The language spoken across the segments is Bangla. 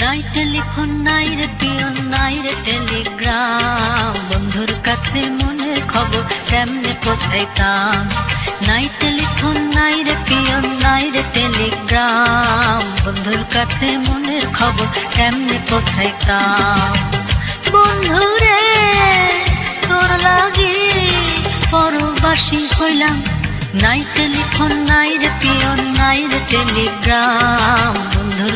টেলিফোন, নাই রে পিয়ন, নাই রে টেলিগ্রাম। বন্ধুর কাছে মনের খবর কেমনে পৌঁছাইতাম। নাই টেলিফোন, নাই রে পিয়ন, নাই রে টেলিগ্রাম। বন্ধুর কাছে মনের খবর কেমনে পৌঁছাইতাম। বন্ধুরে তোর লাগি পরবাসী হইলাম। নাই টেলিফোন, নাই রে পিয়ন, নাই রে টেলিগ্রাম। বন্ধুর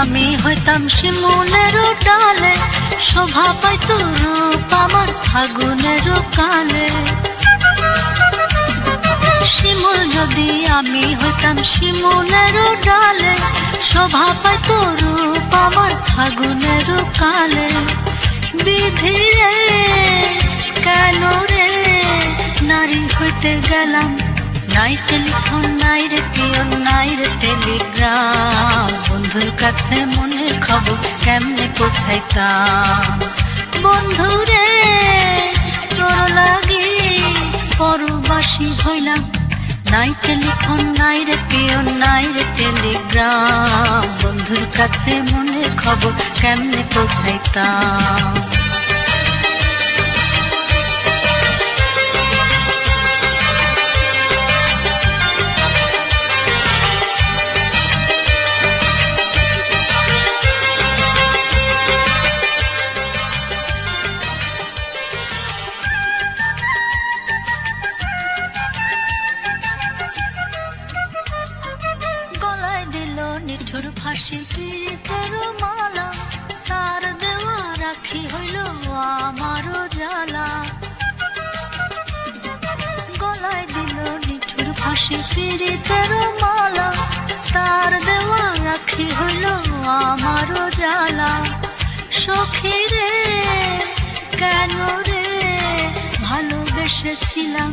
আমি হইতাম শিমুলের ডালে, শোভা পাইত রূপ আমার ফাগুনের কালে। শিমুল যদি আমি হইতাম শিমুলের ডালে, শোভা পাইত রূপ আমার ফাগুনের কালে। বিধি রে, কেন রে, নারী হইতে গেলাম নাই টেলিফোন নাই রে পিয়ন নাই রে টেলিগ্রাম। বন্ধুর কাছে মনের খবর কেমনে পৌঁছাইতাম? বন্ধু রে তোর লাগি পরবাসী হইলাম। নাই টেলিফোন নাই রে পিয়ন নাই রে টেলিগ্রাম। বন্ধুর কাছে মনের খবর কেমনে পৌঁছাইতাম? নিঠুর ফাঁসি মালা তার দেওয়া রাখি হইল আমারও জ্বালা। গলায় দিল নিঠুর ফাঁসি মালা তার দেওয়া রাখি হইল আমারও জ্বালা। সখী রে, কেন রে ভালোবেসেছিলাম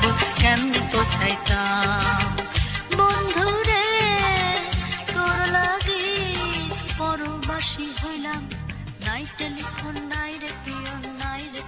চাইতাম। বন্ধুরে তোর লাগি পরবাসী হইলাম। নাইটে লিখন নাই রে প্রিয় নাই রে